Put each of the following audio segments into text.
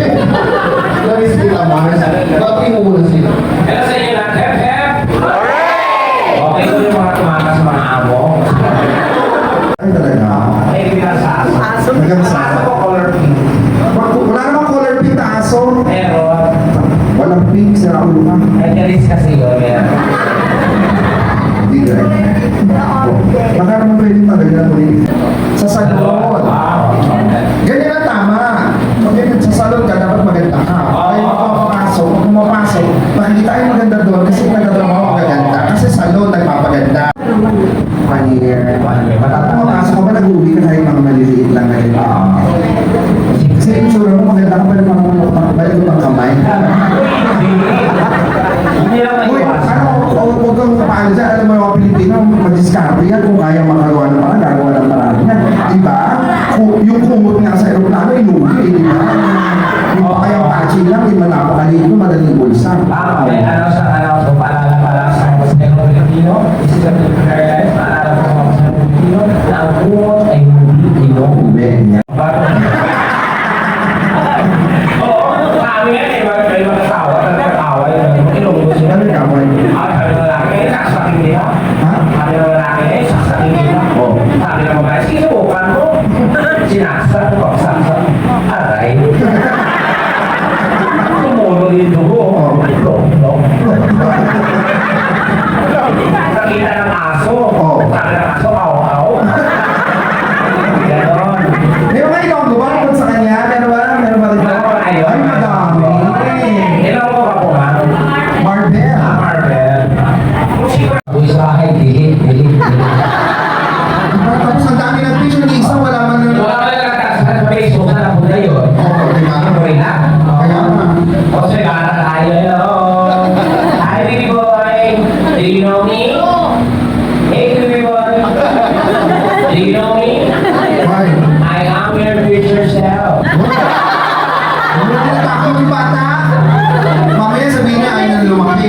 Nais kita Mars. Bakit mo muna sila? Hello sa inyo lahat. Hep, hep! Hooray! Okay ko yung mga tumakas mga amo. Ay talaga. Ay, pinasa. Aso. Pinasa. Ko color pink. Wala namang color pink na aso. Meron. Walang pink sa ulo ka. Ay, kalis kasi yun. Hindi eh. ka. Baka naman pwede talaga. Sa sagot. lang, napakaliit mo, madaling bulsa. Ah, okay. Ano sa ano po, paalala para sa Museo Pilipino, this is a Filipino airline, paalala po sa Museo Pilipino, na ang bungos ay hindi inyong benya. Do you know me? Why? I am your future self. Ano ba? Takot yung bata? Mamaya sabihin niya, ayun ang lumaki.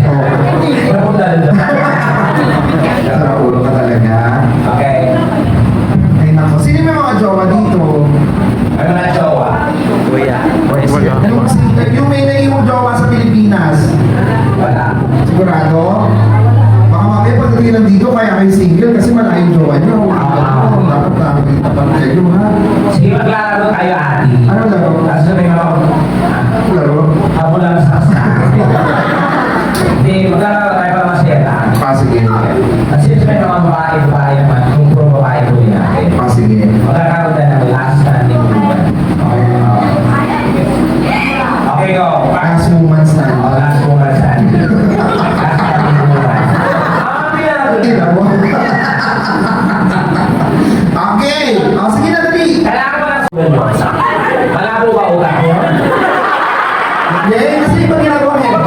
tayong single kasi malayo jowa niyo. Wow. Dapat namin kapag kayo ha. Sige, maglalaro tayo ate. Malabo ba utak mo? Hindi, kasi pag ginagawa niya,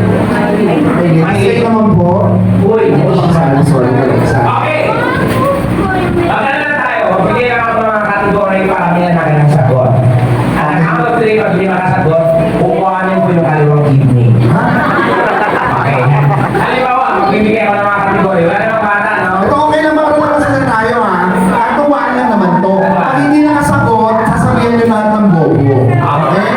Ang sige naman po. Uy, ito ang sana. Sorry, Okay. Baka na tayo. Pagkita na ako ng mga para kaya natin ang sagot. At ang out three, pag hindi makasagot, kukuhanin ko yung kalawang kidney. Okay. Halimbawa, magbibigay ako. Wala namang bata, no? Ito okay naman to. Pag hindi nakasagot, sasabihin nyo lahat ng bobo. Ah. Okay?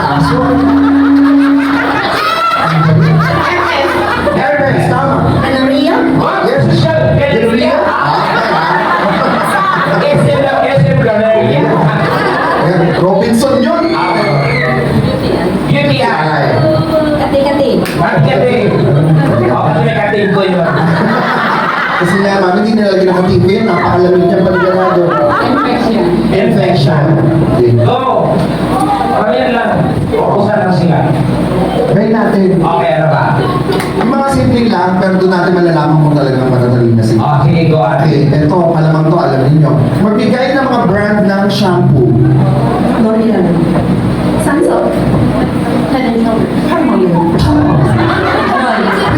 sa aso. Herbert, tama. Gonorrhea? What? Yes, siya. Gonorrhea? SM lang, SM gonorrhea. Robinson yun. Beauty eye. Kati-kati. Kati-kati. Oo, kasi may kati ko yun. Kasi nga, mami, hindi nalagyan ng katipo Infection. Infection. Okay. Oh, ano yan lang? Ubusan lang sila. Try natin. Okay, ano ba? Yung mga simple lang, pero doon natin malalaman kung talagang matatalin na sila. Oh, sige, go. Ate. Okay, ito, alamang to, alam ninyo. Magbigay ng mga brand ng shampoo. L'Oreal. Samsung. Head and Shoulders. Palmolive.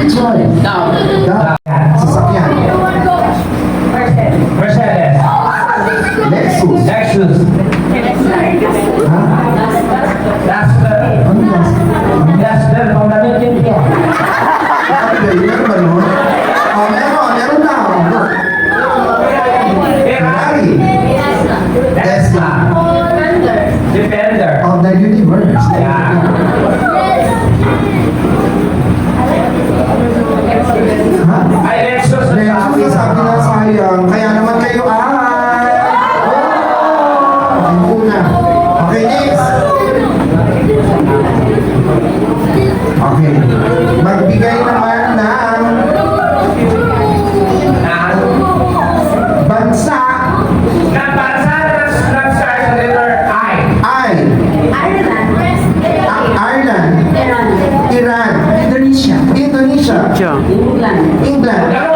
Rejoy. Down. Da, sasakyan. 叫。